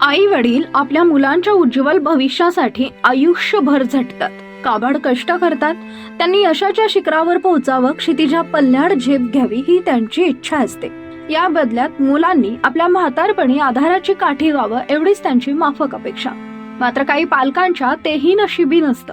आई वडील आपल्या मुलांच्या उज्ज्वल भविष्यासाठी आयुष्यभर झटतात. काबाड कष्ट करतात. त्यांनी यशाच्या शिखरावर पोहोचावं क्षितिजा पल्ल्याड झेप घ्यावी ही त्यांची इच्छा असते. या बदल्यात मुलांनी आपल्या म्हातारपणी आधाराची काठी व्हावं एवढीच त्यांची माफक अपेक्षा. मात्र काही पालकांच्या तेही नशिबी नसतं.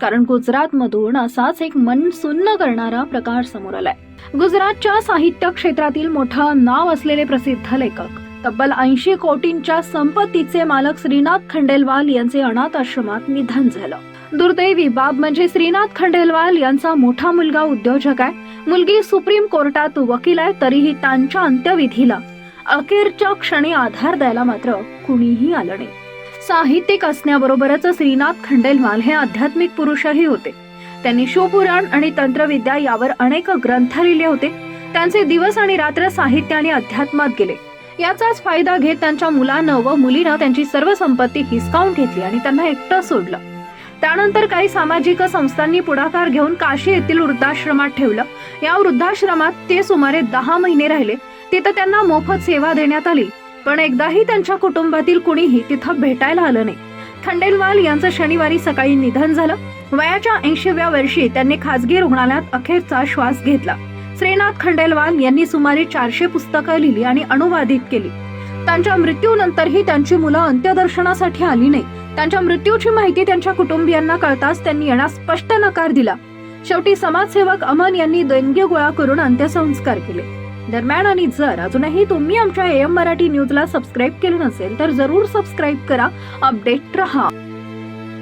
कारण गुजरात मधून असाच एक मन सुन्न करणारा प्रकार समोर आलाय. गुजरातच्या साहित्य क्षेत्रातील मोठं नाव असलेले प्रसिद्ध लेखक तब्बल ऐंशी कोटींच्या संपत्तीचे मालक श्रीनाथ खंडेलवाल यांचे अनाथ आश्रमात निधन झालं. दुर्दैवी बाब म्हणजे श्रीनाथ खंडेलवाल यांचा मोठा मुलगा उद्योजक आहे. मुलगी सुप्रीम कोर्टात वकील आहे तरीही त्यांच्या अंत्यविधीला अखेरच्या क्षणी आधार द्यायला मात्र कुणीही आलं नाही. साहित्यिक असण्याबरोबरच श्रीनाथ खंडेलवाल हे आध्यात्मिक पुरुषही होते. त्यांनी शिवपुराण आणि तंत्रविद्या यावर अनेक ग्रंथ लिहिले होते. त्यांचे दिवस आणि रात्र साहित्य आणि अध्यात्मात गेले. याचाच फायदा घेत त्यांच्या मुलानं व मुलीनं त्यांची सर्व संपत्ती हिसकावून घेतली आणि त्यांना एकटं सोडलं. त्यानंतर काही सामाजिक संस्थांनी पुढाकार घेऊन काशी येथील वृद्धाश्रमात ठेवलं. या वृद्धाश्रमात ते सुमारे दहा महिने राहिले. तिथं त्यांना मोफत सेवा देण्यात आली. पण एकदाही त्यांच्या कुटुंबातील कुणीही तिथं भेटायला आलं नाही. खंडेलवाल यांचं शनिवारी सकाळी निधन झालं. वयाच्या ऐंशीव्या वर्षी त्यांनी खासगी रुग्णालयात अखेरचा श्वास घेतला. श्रीनाथ खंडेलवाल यांनी सुमारे चारशे पुस्तकं लिहिली आणि अनुवादित केली. त्यांच्या मृत्यूनंतरही त्यांची मुलं अंत्यदर्शनासाठी आली नाही. त्यांच्या मृत्यूची माहिती त्यांच्या कुटुंबियांना कळताच त्यांनी येण्यास स्पष्ट नकार दिला. शेवटी समाजसेवक अमन यांनी देणगी गोळा करून अंत्यसंस्कार केले. दरम्यान आणि जर अजूनही तुम्ही आमच्या एम मराठी न्यूजला सबस्क्राईब केलं नसेल तर जरूर सबस्क्राईब करा. अपडेट रहा.